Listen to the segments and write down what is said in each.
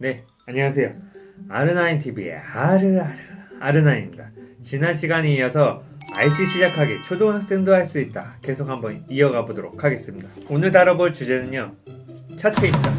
네, 안녕하세요. 아르나인 TV의 아르아르 아르나인입니다. 지난 시간에 이어서 RC 시작하기 초등학생도 할 수 있다. 계속 한번 이어가 보도록 하겠습니다. 오늘 다뤄볼 주제는요. 차체입니다.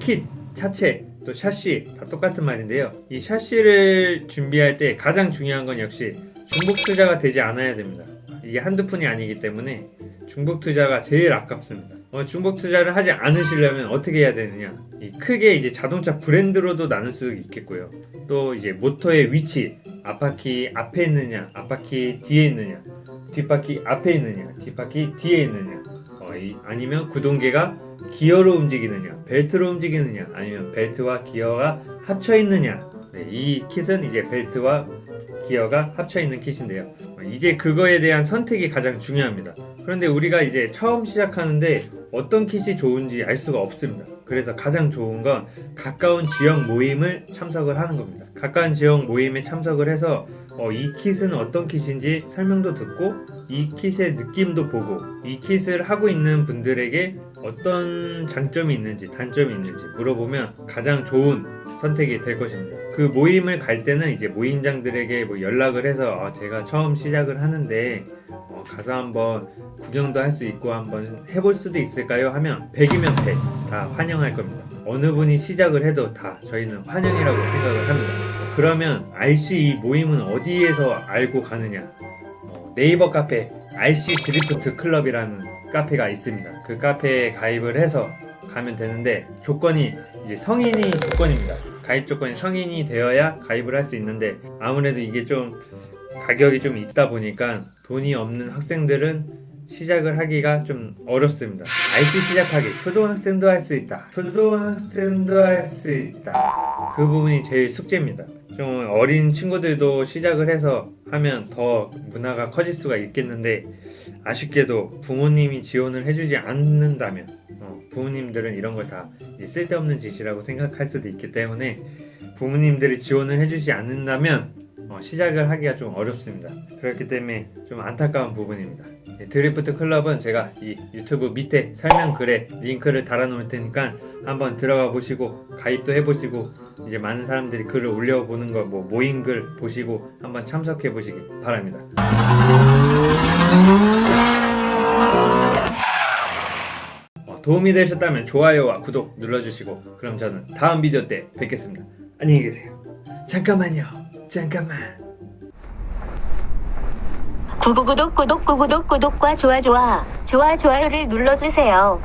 킷, 차체, 또 샤시 다 똑같은 말인데요. 이 샤시를 준비할 때 가장 중요한 건 역시 중복 투자가 되지 않아야 됩니다. 이게 한두 푼이 아니기 때문에 중복 투자가 제일 아깝습니다. 어, 중복 투자를 하지 않으시려면 어떻게 해야 되느냐? 이 크게 이제 자동차 브랜드로도 나눌 수 있겠고요. 또 이제 모터의 위치, 앞바퀴 앞에 있느냐, 앞바퀴 뒤에 있느냐, 뒷바퀴 앞에 있느냐, 뒷바퀴 뒤에 있느냐, 어, 이- 아니면 구동계가 기어로 움직이느냐, 벨트로 움직이느냐, 아니면 벨트와 기어가 합쳐 있느냐. 네, 이 킷은 이제 벨트와 기어가 합쳐 있는 킷인데요. 어, 이제 그거에 대한 선택이 가장 중요합니다. 그런데 우리가 이제 처음 시작하는데 어떤 킷이 좋은지 알 수가 없습니다. 그래서 가장 좋은 건 가까운 지역 모임을 참석을 하는 겁니다. 가까운 지역 모임에 참석을 해서 어, 이 킷은 어떤 킷인지 설명도 듣고 이 킷의 느낌도 보고 이 킷을 하고 있는 분들에게 어떤 장점이 있는지 단점이 있는지 물어보면 가장 좋은 선택이 될 것입니다. 그 모임을 갈 때는 이제 모임장들에게 뭐 연락을 해서 아, 제가 처음 시작을 하는데 어, 가서 한번 구경도 할 수 있고 한번 해볼 수도 있을까요? 하면 100이면 100 다 환영할 겁니다. 어느 분이 시작을 해도 다 저희는 환영이라고 생각을 합니다. 그러면 RC 이 모임은 어디에서 알고 가느냐? 어, 네이버 카페 RC 드리프트 클럽이라는 카페가 있습니다. 그 카페에 가입을 해서 가면 되는데 조건이 이제 성인이 조건입니다. 가입 조건이 성인이 되어야 가입을 할 수 있는데 아무래도 이게 좀 가격이 좀 있다 보니까 돈이 없는 학생들은 시작을 하기가 좀 어렵습니다. RC 시작하기 초등학생도 할 수 있다. 초등학생도 할 수 있다. 그 부분이 제일 숙제입니다. 좀 어린 친구들도 시작을 해서 하면 더 문화가 커질 수가 있겠는데 아쉽게도 부모님이 지원을 해주지 않는다면 어, 부모님들은 이런 걸 다 쓸데없는 짓이라고 생각할 수도 있기 때문에 부모님들이 지원을 해주지 않는다면 어, 시작을 하기가 좀 어렵습니다. 그렇기 때문에 좀 안타까운 부분입니다. 네, 드리프트 클럽은 제가 이 유튜브 밑에 설명글에 링크를 달아놓을 테니까 한번 들어가 보시고 가입도 해보시고 이제 많은 사람들이 글을 올려보는 거 뭐 모인 글 보시고 한번 참석해 보시기 바랍니다. 어, 도움이 되셨다면 좋아요와 구독 눌러주시고 그럼 저는 다음 비디오 때 뵙겠습니다. 안녕히 계세요. 잠깐만요. 잠깐만. 구구구독 구독 구구독 구독과 좋아 좋아 좋아 좋아요를 눌러주세요.